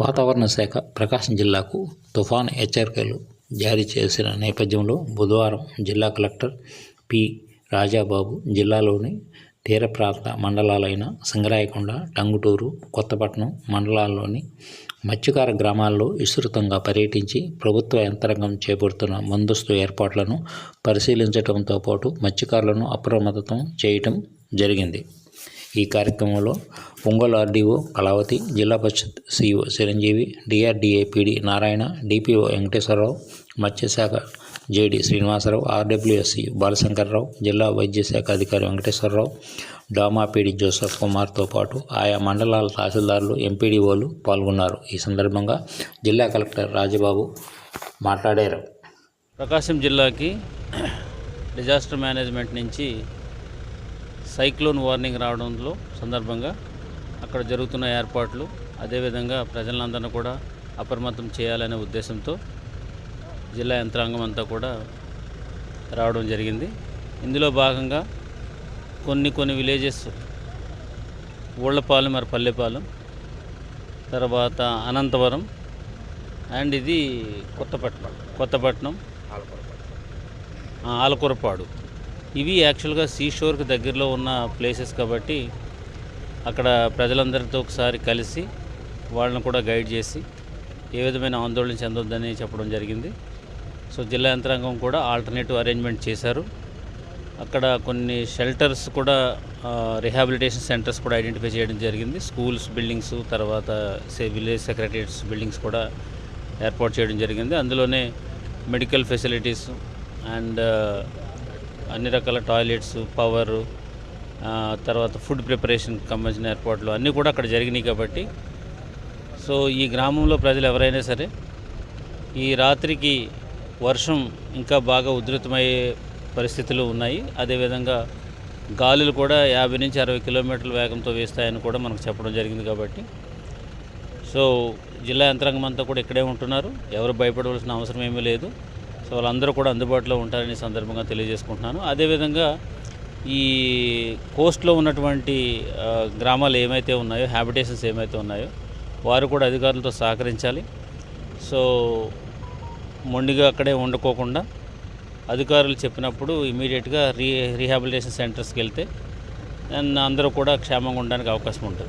వాతావరణ శాఖ ప్రకాశం జిల్లాకు తుఫాను హెచ్చరికలు జారీ చేసిన నేపథ్యంలో బుధవారం జిల్లా కలెక్టర్ పి. రాజాబాబు జిల్లాలోని తీర ప్రాంత మండలాలైన సంగరాయకొండ టంగుటూరు కొత్తపట్నం మండలాల్లోని మత్స్యకార గ్రామాల్లో విస్తృతంగా పర్యటించి ప్రభుత్వ యంత్రాంగం చేపడుతున్న ముందస్తు ఏర్పాట్లను పరిశీలించడంతో పాటు మత్స్యకారులను అప్రమత్తం చేయటం జరిగింది. ఈ కార్యక్రమంలో ఒంగోలు ఆర్డీఓ కళావతి జిల్లా parishad CEO Chiranjeevi DRDA Narayana DPO Venkateswararao మత్స్యశాఖ జేడి శ్రీనివాసరావు ఆర్డబ్ల్యూఎస్సి బాలశంకర్రావు జిల్లా వైద్య శాఖ అధికారి వెంకటేశ్వరరావు డామాపీడి జోసఫ్ కుమార్తో పాటు ఆయా మండలాల తహసీల్దారులు ఎంపీడీఓలు పాల్గొన్నారు. ఈ సందర్భంగా జిల్లా కలెక్టర్ రాజబాబు మాట్లాడారు. ప్రకాశం జిల్లాకి డిజాస్టర్ మేనేజ్మెంట్ నుంచి సైక్లోన్ వార్నింగ్ రావడంలో సందర్భంగా అక్కడ జరుగుతున్న ఏర్పాట్లు అదేవిధంగా ప్రజలందరినీ కూడా అప్రమత్తం చేయాలనే ఉద్దేశంతో జిల్లా యంత్రాంగం అంతా కూడా రావడం జరిగింది. ఇందులో భాగంగా కొన్ని కొన్ని విలేజెస్ ఊళ్ళపాలెం మరి పల్లెపాలెం తర్వాత అనంతవరం అండ్ ఇది కొత్తపట్నం కొత్తపట్నం ఆలకూరపాడు. ఇవి యాక్చువల్గా సీషోర్కి దగ్గరలో ఉన్న ప్లేసెస్ కాబట్టి అక్కడ ప్రజలందరితో ఒకసారి కలిసి వాళ్ళని కూడా గైడ్ చేసి ఏ విధమైన ఆందోళన చెందొద్దని చెప్పడం జరిగింది. సో జిల్లా యంత్రాంగం కూడా ఆల్టర్నేటివ్ అరేంజ్మెంట్ చేశారు. అక్కడ కొన్ని షెల్టర్స్ కూడా రిహాబిలిటేషన్ సెంటర్స్ కూడా ఐడెంటిఫై చేయడం జరిగింది. స్కూల్స్ బిల్డింగ్స్ తర్వాత సే విలేజ్ సెక్రటరియట్స్ బిల్డింగ్స్ కూడా ఏర్పాటు చేయడం జరిగింది. అందులోనే మెడికల్ ఫెసిలిటీస్ అండ్ అన్ని రకాల టాయిలెట్స్ పవర్ తర్వాత ఫుడ్ ప్రిపరేషన్కి సంబంధించిన ఏర్పాట్లు అన్నీ కూడా అక్కడ జరిగినాయి కాబట్టి. సో ఈ గ్రామంలో ప్రజలు ఎవరైనా సరే ఈ రాత్రికి వర్షం ఇంకా బాగా ఉధృతమయ్యే పరిస్థితులు ఉన్నాయి. అదేవిధంగా గాలులు కూడా యాభై నుంచి అరవై కిలోమీటర్ల వేగంతో వేస్తాయని కూడా మనకు చెప్పడం జరిగింది కాబట్టి. సో జిల్లా యంత్రాంగం అంతా కూడా ఇక్కడే ఉంటున్నారు. ఎవరు భయపడవలసిన అవసరం ఏమీ లేదు. సో వాళ్ళందరూ కూడా అందుబాటులో ఉంటారని సందర్భంగా తెలియజేసుకుంటున్నాను. అదేవిధంగా ఈ కోస్ట్లో ఉన్నటువంటి గ్రామాలు ఏమైతే ఉన్నాయో హ్యాబిటేషన్స్ ఏమైతే ఉన్నాయో వారు కూడా అధికారులతో సహకరించాలి. సో మొండిగా అక్కడే వండుకోకుండా అధికారులు చెప్పినప్పుడు ఇమీడియట్గా రీ రీహాబిలిటేషన్ సెంటర్స్కి వెళ్తే అండ్ అందరూ కూడా క్షేమంగా ఉండడానికి అవకాశం ఉంటుంది.